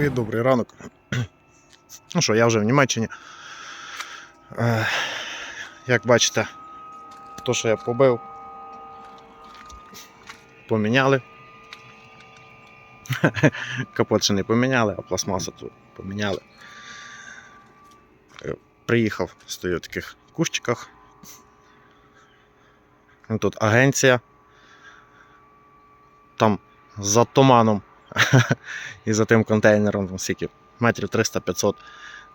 Привіт, добрий ранок. Ну що, я вже в Німеччині. Е, Як бачите, то, що я побив, поміняли. Капот ще не поміняли, а пластмасу тут поміняли. Е, Приїхав, стою в таких кущиках. Тут агенція. Там за туманом і за тим контейнером, там скільки, метрів 300-500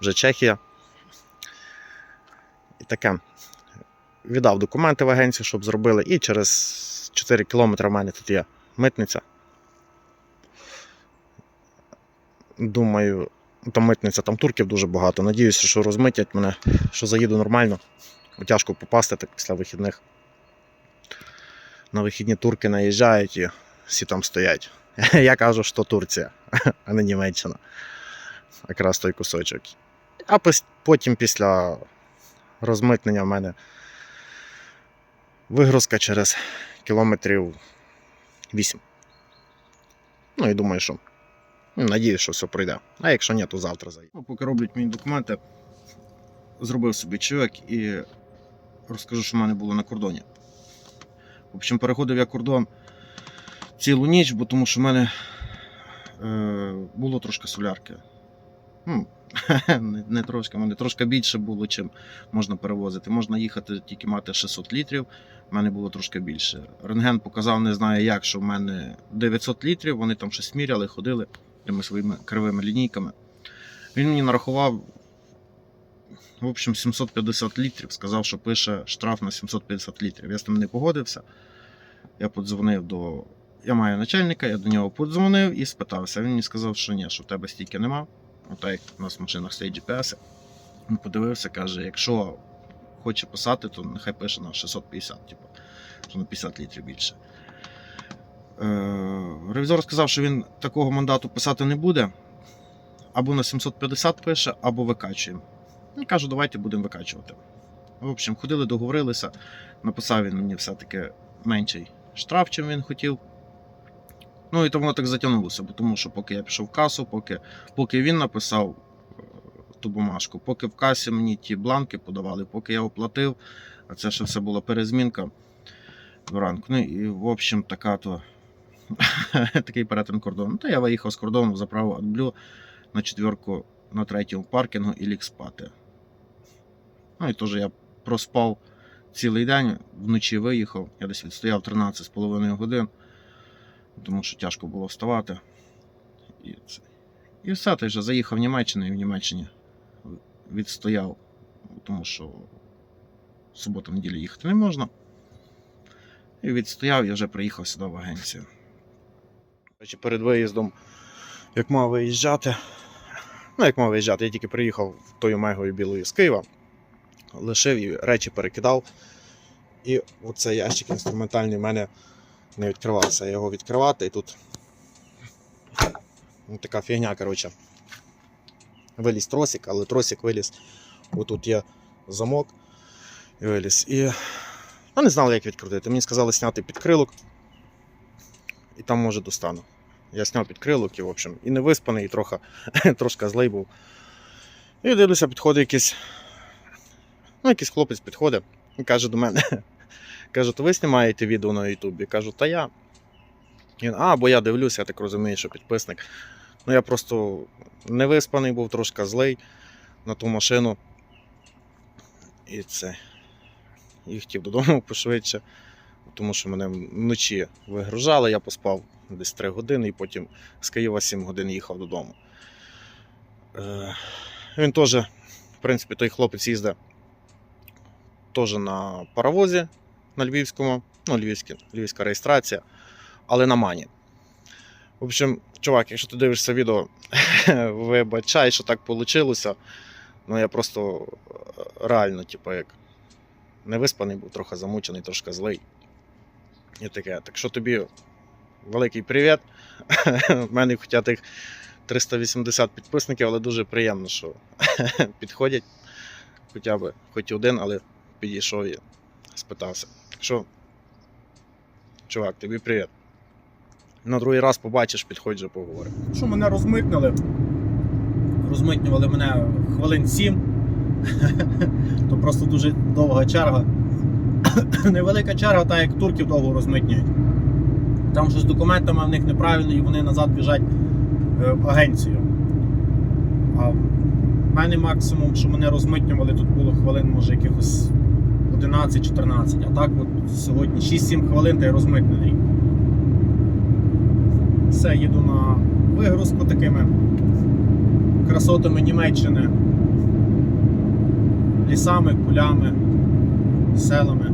вже Чехія. І таке. Віддав документи в агенцію, щоб зробили, і через 4 кілометри в мене тут є митниця. Думаю, там митниця, там турків дуже багато. Надіюся, що розмитять мене, що заїду нормально. Тяжко попасти так після вихідних. На вихідні турки наїжджають і всі там стоять. Я кажу, що Турція, а не Німеччина. Якраз той кусочок. А потім після розмитнення в мене вигрузка через кілометрів 8. Ну і думаю, що. Надіюсь, що все пройде. А якщо ні, то завтра заїду. Ну, поки роблять мені документи, зробив собі чек і розкажу, що в мене було на кордоні. В общем, переходив я кордон цілу ніч, бо тому що в мене е, було трошки солярки. Ну, не, не трошки, в мене трошки більше було, чим можна перевозити. Можна їхати тільки мати 600 літрів, в мене було трошки більше. Рентген показав, не знаю як, що в мене 900 літрів, вони там щось міряли, ходили тими своїми кривими лінійками. Він мені нарахував. В общем, 750 літрів. Сказав, що пише штраф на 750 літрів. Я з тим не погодився. Я подзвонив до. Я маю начальника, я до нього подзвонив і спитався. Він мені сказав, що ні, що в тебе стільки нема. Отак, як у нас в машинах стоїть GPS. Він подивився, каже, якщо хоче писати, то нехай пише на 650, типу, що на 50 літрів більше. Е, ревізор сказав, що він такого мандату писати не буде. Або на 750 пише, або викачуємо. І кажу, давайте будемо викачувати. В общем, ходили, договорилися. Написав він мені все-таки менший штраф, чим він хотів. Ну і тому так затягнулося, бо тому що поки я пішов в касу, поки, поки він написав е, ту бумажку, поки в касі мені ті бланки подавали, поки я оплатив, а це ще все була перезмінка вранку. Ну і в общем, така то такий перетин кордону. Та я виїхав з кордону, заправив AdBlue на четверку на третьому паркінгу і ліг спати. Ну і теж я проспав цілий день, вночі виїхав. Я десь відстояв 13,5 годин, тому що тяжко було вставати. І, це. і все, ти вже заїхав в Німеччину і в Німеччині відстояв, тому що субота неділю їхати не можна. І відстояв, я вже приїхав сюди в агенцію. Перед виїздом, як мав виїжджати, ну як мав виїжджати, я тільки приїхав тою мегою білою з Києва, лишив і речі перекидав. І оцей ящик інструментальний в мене не відкривався. Його відкривати і тут ну, така фігня, коротше. Виліз тросик, але тросик виліз. Отут є замок і виліз. І ну, не знали, як відкрутити. Мені сказали зняти підкрилок. І там може достану. Я зняв підкрилок і, в общем, і не виспаний, і трохи, трошки злий був. І дивлюся, підходить якийсь. Ну, якийсь хлопець підходить і каже до мене. Каже, то ви знімаєте відео на Ютубі? Кажу, та я. Він, а, бо я дивлюся, я так розумію, що підписник. Ну я просто не виспаний був, трошки злий на ту машину. І це. І хотів додому пошвидше, тому що мене вночі вигружали, я поспав десь 3 години і потім з Києва 7 годин їхав додому. Е, Він теж, в принципі, той хлопець їздить теж на паровозі на львівському, ну, львівські, львівська реєстрація, але на мані. В общем, чувак, якщо ти дивишся відео, вибачай, що так вийшло. Ну я просто е, реально, типу, як не виспаний був, трохи замучений, трошки злий. І таке. Так що тобі великий привіт. У мене хоча тих 380 підписників, але дуже приємно, що підходять. Хоча б хоч один, але підійшов і спитався. Що, чувак, тобі привіт. На другий раз побачиш, підходь же поговоримо. Що мене розмитнили, розмитнювали мене хвилин 7. То просто дуже довга черга. Невелика черга, так як турків довго розмитнюють. Там щось з документами в них неправильно і вони назад біжать е, в агенцію. А в мене максимум, що мене розмитнювали, тут було хвилин, може, якихось 11-14. А так от сьогодні 6-7 хвилин та й розмитнений. Все, їду на вигрузку такими красотами Німеччини, лісами, полями, селами.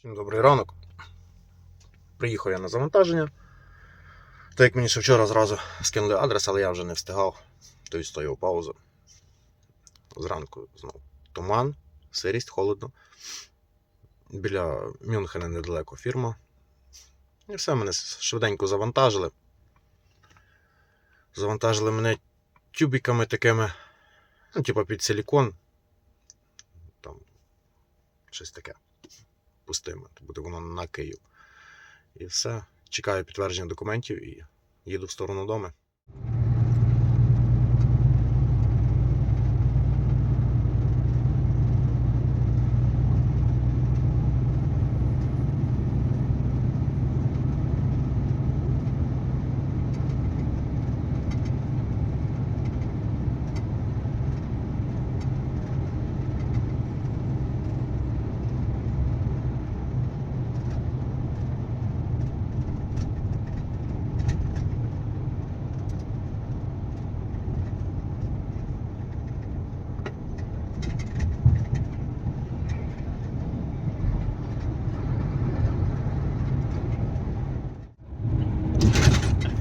Всім добрий ранок. Приїхав я на завантаження. Так як мені ще вчора зразу скинули адрес, але я вже не встигав, то й стояв паузу. Зранку знову туман, сирість, холодно. Біля Мюнхена недалеко фірма. І все, мене швиденько завантажили. Завантажили мене тюбиками такими, ну, типу під силікон. Там щось таке пустими. Буде воно на Київ. І все. Чекаю підтвердження документів і їду в сторону дому.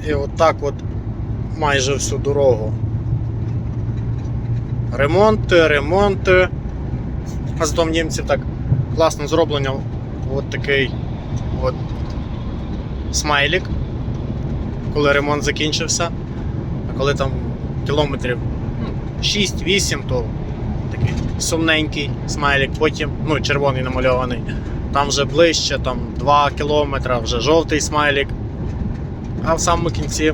І отак от майже всю дорогу. Ремонти, ремонти. А з дом німців так класно зроблено. От такий от смайлік, коли ремонт закінчився. А коли там кілометрів ну, 6-8, то такий сумненький смайлік, потім, ну, червоний намальований. Там вже ближче, там 2 кілометри, вже жовтий смайлік. А в самому кінці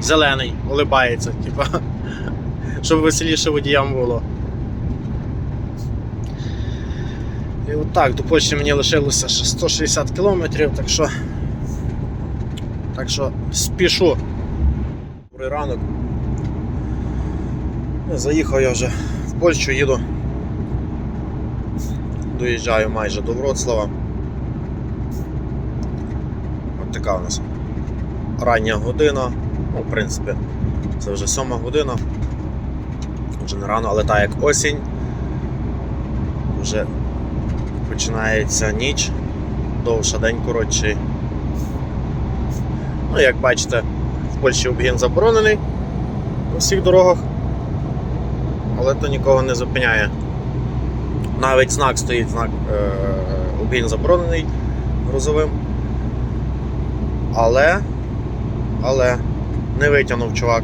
зелений, улибається, типа, щоб веселіше водіям було. І отак, до Польщі мені лишилося ще 160 кілометрів, так що. Так що спішу. Ранок. Заїхав я вже в Польщу, їду. Доїжджаю майже до Вроцлава. От така у нас рання година. Ну, в принципі, це вже сьома година. Вже не рано, але так як осінь. Вже починається ніч, довша день коротший. Ну, як бачите, в Польщі обгін заборонений на всіх дорогах, але то нікого не зупиняє. Навіть знак стоїть, знак е- обгін заборонений грузовим. Але але не витягнув чувак.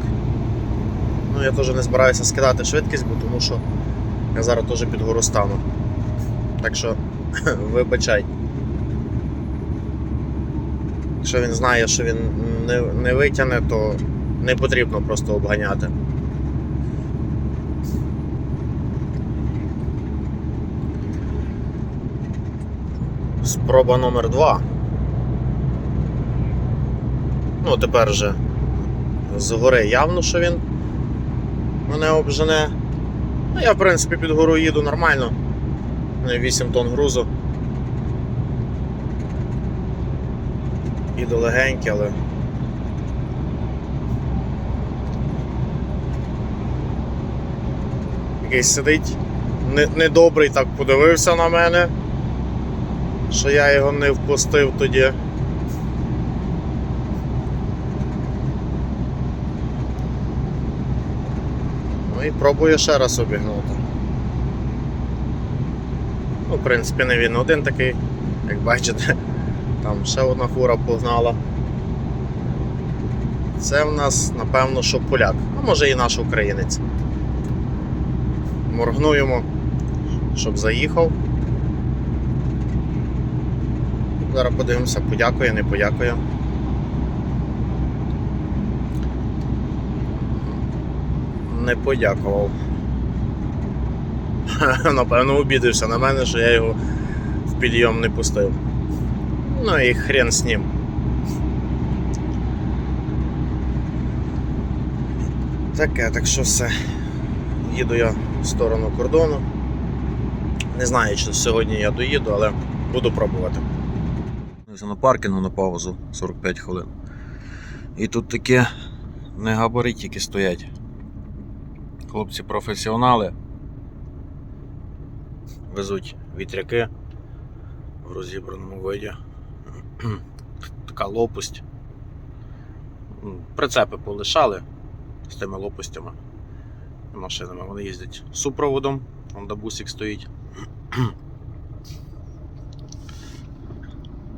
Ну, я теж не збираюся скидати швидкість, бо тому що я зараз теж під гору стану. Так що, вибачай. Якщо він знає, що він не, не витягне, то не потрібно просто обганяти. Спроба номер два. Ну, тепер вже згори явно, що він мене обжене. Ну, я, в принципі, під гору їду нормально. У мене 8 тонн грузу. Їду легенький, але. Якийсь сидить недобрий, так подивився на мене, що я його не впустив тоді. І пробує ще раз обігнути. Ну, в принципі, не він один такий, як бачите, там ще одна фура погнала. Це в нас, напевно, що поляк, а може і наш українець. Моргнуємо, щоб заїхав. Зараз подивимося, подякує, не подякує. Не подякував. Напевно, обідався на мене, що я його в підйом не пустив. Ну і хрен з ним. Таке, так що все. Їду я в сторону кордону. Не знаю, чи сьогодні я доїду, але буду пробувати. На паркінгу на паузу 45 хвилин. І тут такі негабаритики стоять. Хлопці професіонали. Везуть вітряки в розібраному виді. Така лопасть. Прицепи полишали з тими лопастями машинами. Вони їздять супроводом, Honda бусик стоїть.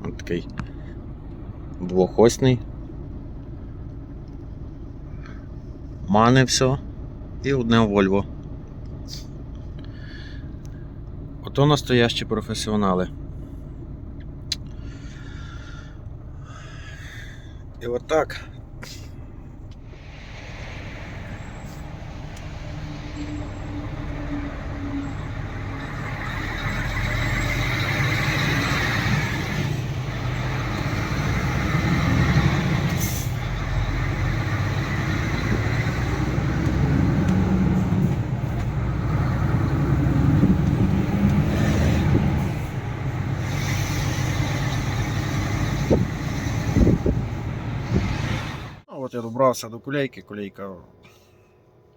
Ось такий двохосний. Мане все. І одне Volvo. Ото настоящі професіонали. І отак. Я добрався до кулейки. Кулейка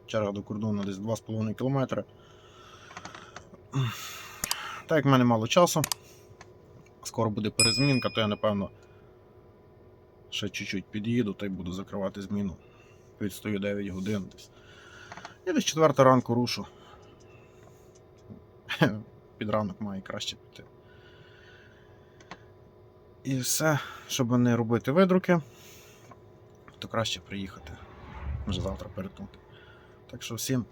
черга до кордону десь 2,5 км. Так як в мене мало часу, скоро буде перезмінка, то я напевно ще чуть-чуть під'їду та й буду закривати зміну. Відстою 9 годин десь. Я десь 4 ранку рушу. Під ранок має краще піти. І все, щоб не робити видруки, то краще приїхати. Вже завтра перетнути. Так що всім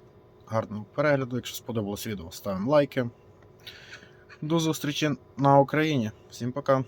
гарного перегляду. Якщо сподобалось відео, ставимо лайки. До зустрічі на Україні. Всім пока.